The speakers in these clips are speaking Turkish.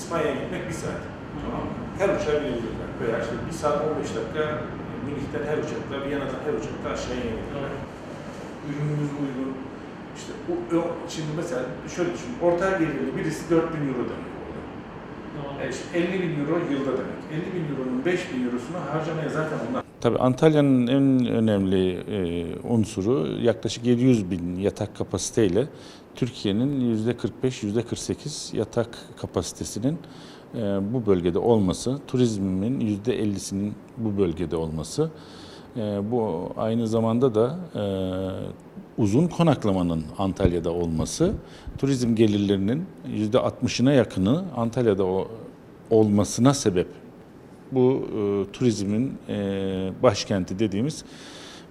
İspanya'ya gitmek bir saat. Tamam mı? Her uçağa binebilirler. Veya işte bir saat 15 dakika Münih'ten her uçakla, Viyana'dan her uçakla aşağıya inebilirler. Ürünümüz uygun. İşte o, o- şimdi mesela şöyle düşün, orta gelirli birisi 4000 euro demek orada. E işte 50 bin euro yılda demek. 50 bin euronun 5 bin eurosunu harcamaya zaten onlar Tabii Antalya'nın en önemli e, unsuru yaklaşık 700 bin yatak kapasiteyle Türkiye'nin %45, %48 yatak kapasitesinin e, bu bölgede olması, turizmin %50'sinin bu bölgede olması, e, bu aynı zamanda da e, uzun konaklamanın Antalya'da olması, turizm gelirlerinin %60'ına yakını Antalya'da o- olmasına sebep bu e, turizmin e, başkenti dediğimiz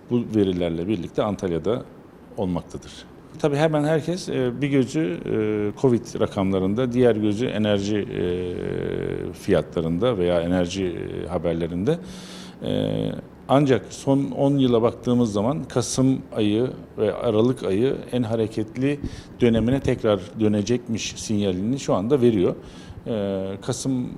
bu verilerle birlikte Antalya'da olmaktadır. Tabii hemen herkes e, bir gözü e, Covid rakamlarında, diğer gözü enerji e, fiyatlarında veya enerji e, haberlerinde. E, ancak son 10 yıla baktığımız zaman Kasım ayı ve Aralık ayı en hareketli dönemine tekrar dönecekmiş sinyalini şu anda veriyor. Ee, Kasım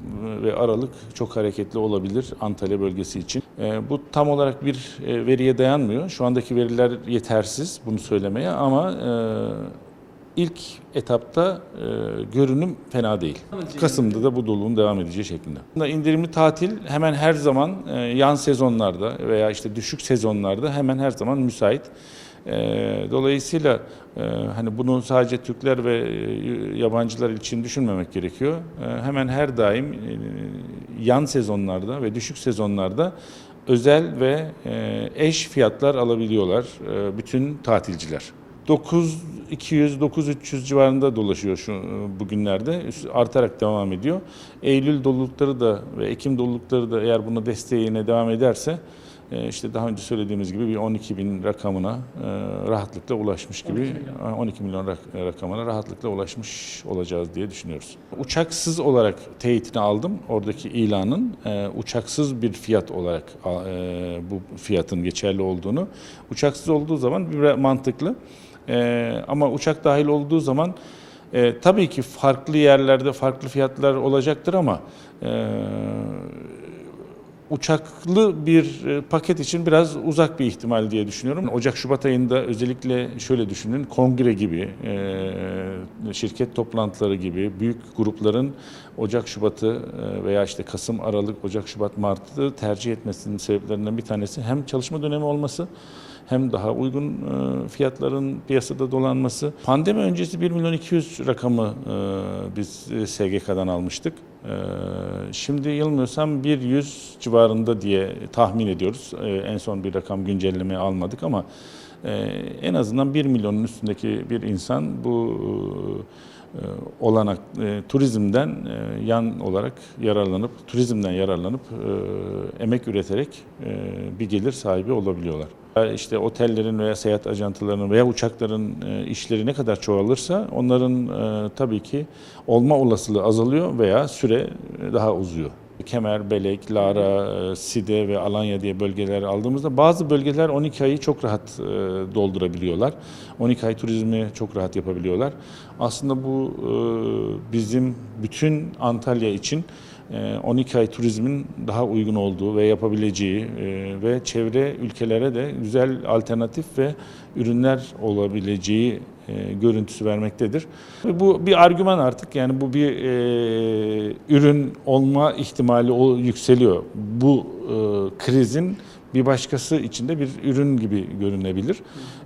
ve Aralık çok hareketli olabilir Antalya bölgesi için. Ee, Bu tam olarak bir e, veriye dayanmıyor. Şu andaki veriler yetersiz bunu söylemeye ama e, ilk etapta e, görünüm fena değil. Kasım'da da bu doluluğun devam edeceği şeklinde. İndirimli tatil hemen her zaman yan sezonlarda veya işte düşük sezonlarda hemen her zaman müsait. E, Dolayısıyla e, hani bunu sadece Türkler ve e, yabancılar için düşünmemek gerekiyor. E, Hemen her daim e, yan sezonlarda ve düşük sezonlarda özel ve eş fiyatlar alabiliyorlar bütün tatilciler. 9200 9300 civarında dolaşıyor şu bugünlerde artarak devam ediyor. Eylül dolulukları da ve Ekim dolulukları da eğer buna desteğine devam ederse işte daha önce söylediğimiz gibi bir 12 bin rakamına e, rahatlıkla ulaşmış gibi 12 milyon. 12 milyon rak- rakamına rahatlıkla ulaşmış olacağız diye düşünüyoruz. Uçaksız olarak teyitini aldım oradaki ilanın e, uçaksız bir fiyat olarak e, bu fiyatın geçerli olduğunu. Uçaksız olduğu zaman bir mantıklı E, ama uçak dahil olduğu zaman e, tabii ki farklı yerlerde farklı fiyatlar olacaktır ama e, uçaklı bir e, paket için biraz uzak bir ihtimal diye düşünüyorum. Ocak-Şubat ayında özellikle şöyle düşünün, kongre gibi, e, şirket toplantıları gibi büyük grupların Ocak-Şubat'ı e, veya işte Kasım, Aralık, Ocak-Şubat, Mart'ı tercih etmesinin sebeplerinden bir tanesi hem çalışma dönemi olması hem daha uygun fiyatların piyasada dolanması. Pandemi öncesi 1 milyon 200 rakamı biz SGK'dan almıştık. E, Şimdi yanılmıyorsam 100 civarında diye tahmin ediyoruz. E, En son bir rakam güncelleme almadık ama e, en azından 1 milyonun üstündeki bir insan bu e, olanak e, turizmden e, yan olarak yararlanıp turizmden yararlanıp e, emek üreterek e, bir gelir sahibi olabiliyorlar. E, İşte otellerin veya seyahat ajantalarının veya uçakların e, işleri ne kadar çoğalırsa onların e, tabii ki olma olasılığı azalıyor veya süre e, daha uzuyor. Kemer, Belek, Lara, e, Side ve Alanya diye bölgeler aldığımızda bazı bölgeler 12 ayı çok rahat e, doldurabiliyorlar. 12 ay turizmi çok rahat yapabiliyorlar. Aslında bu e, bizim bütün Antalya için 12 ay turizmin daha uygun olduğu ve yapabileceği e, ve çevre ülkelere de güzel alternatif ve ürünler olabileceği e, görüntüsü vermektedir. Ve Bu bir argüman artık yani bu bir e, ürün olma ihtimali yükseliyor. Bu krizin bir başkası içinde bir ürün gibi görünebilir.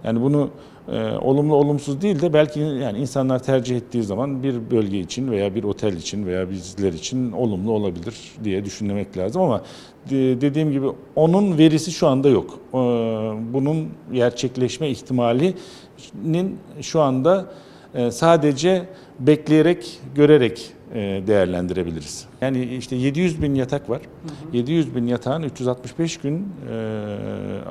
Yani bunu e, olumlu olumsuz değil de belki yani insanlar tercih ettiği zaman bir bölge için veya bir otel için veya bizler için olumlu olabilir diye düşünmek lazım ama de- dediğim gibi onun verisi şu anda yok. E, bunun gerçekleşme ihtimalinin şu anda e, sadece bekleyerek, görerek e, değerlendirebiliriz. Yani işte 700 bin yatak var. 700 bin yatağın 365 gün e,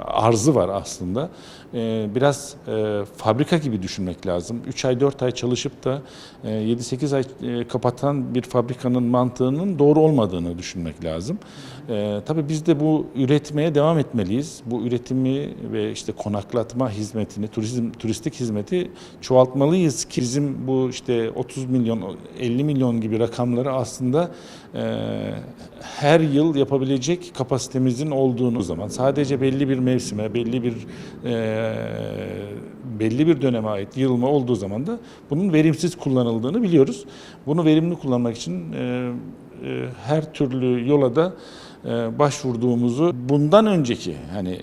arzı var aslında. E, biraz e, fabrika gibi düşünmek lazım. 3 ay 4 ay çalışıp da e, 7-8 ay e, kapatan bir fabrikanın mantığının doğru olmadığını düşünmek lazım. E, tabii biz de bu üretmeye devam etmeliyiz. Bu üretimi ve işte konaklatma hizmetini, turizm turistik hizmeti çoğaltmalıyız ki bizim bu işte 30 milyon, 50 milyon gibi rakamları aslında her yıl yapabilecek kapasitemizin olduğunu zaman sadece belli bir mevsime, belli bir e, belli bir döneme ait yığılma olduğu zaman da bunun verimsiz kullanıldığını biliyoruz. Bunu verimli kullanmak için e, e, her türlü yola da başvurduğumuzu bundan önceki hani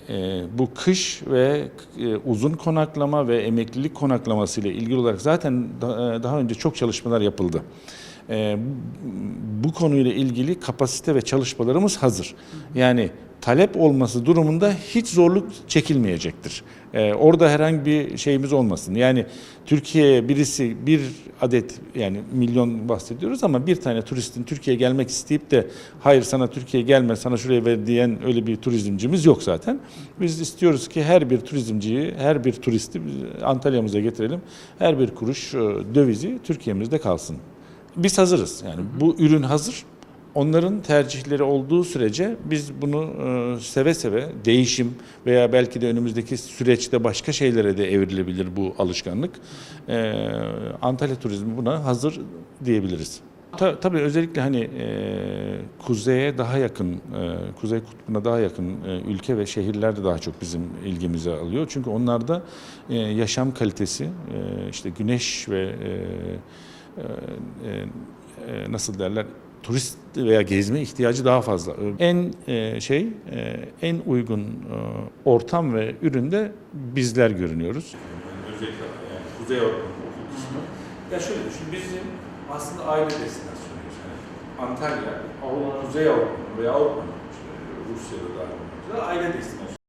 bu kış ve uzun konaklama ve emeklilik konaklaması ile ilgili olarak zaten da- daha önce çok çalışmalar yapıldı. E, bu konuyla ilgili kapasite ve çalışmalarımız hazır. Yani talep olması durumunda hiç zorluk çekilmeyecektir. E, orada herhangi bir şeyimiz olmasın. Yani Türkiye'ye birisi bir adet yani milyon bahsediyoruz ama bir tane turistin Türkiye'ye gelmek isteyip de hayır sana Türkiye'ye gelme sana şuraya ver diyen öyle bir turizmcimiz yok zaten. Biz istiyoruz ki her bir turizmciyi, her bir turisti Antalya'mıza getirelim. Her bir kuruş e, dövizi Türkiye'mizde kalsın. Biz hazırız. Yani bu ürün hazır. Onların tercihleri olduğu sürece biz bunu e, seve seve değişim veya belki de önümüzdeki süreçte başka şeylere de evrilebilir bu alışkanlık. E, Antalya turizmi buna hazır diyebiliriz. Ta, tabii özellikle hani e, kuzeye daha yakın, kuzey kutbuna daha yakın ülke ve şehirler de daha çok bizim ilgimizi alıyor. Çünkü onlarda yaşam kalitesi, işte güneş ve e, nasıl derler turist veya gezme ihtiyacı daha fazla. En e, şey e, en uygun e, ortam ve üründe bizler görünüyoruz. Özellikle Kuzey Avrupa kısmı. Ya şöyle düşün bizim aslında aile destinasyonuyuz. Yani Antalya, Avrupa, Kuzey Avrupa veya Avrupa'nın Rusya'da da aile destinasyonu.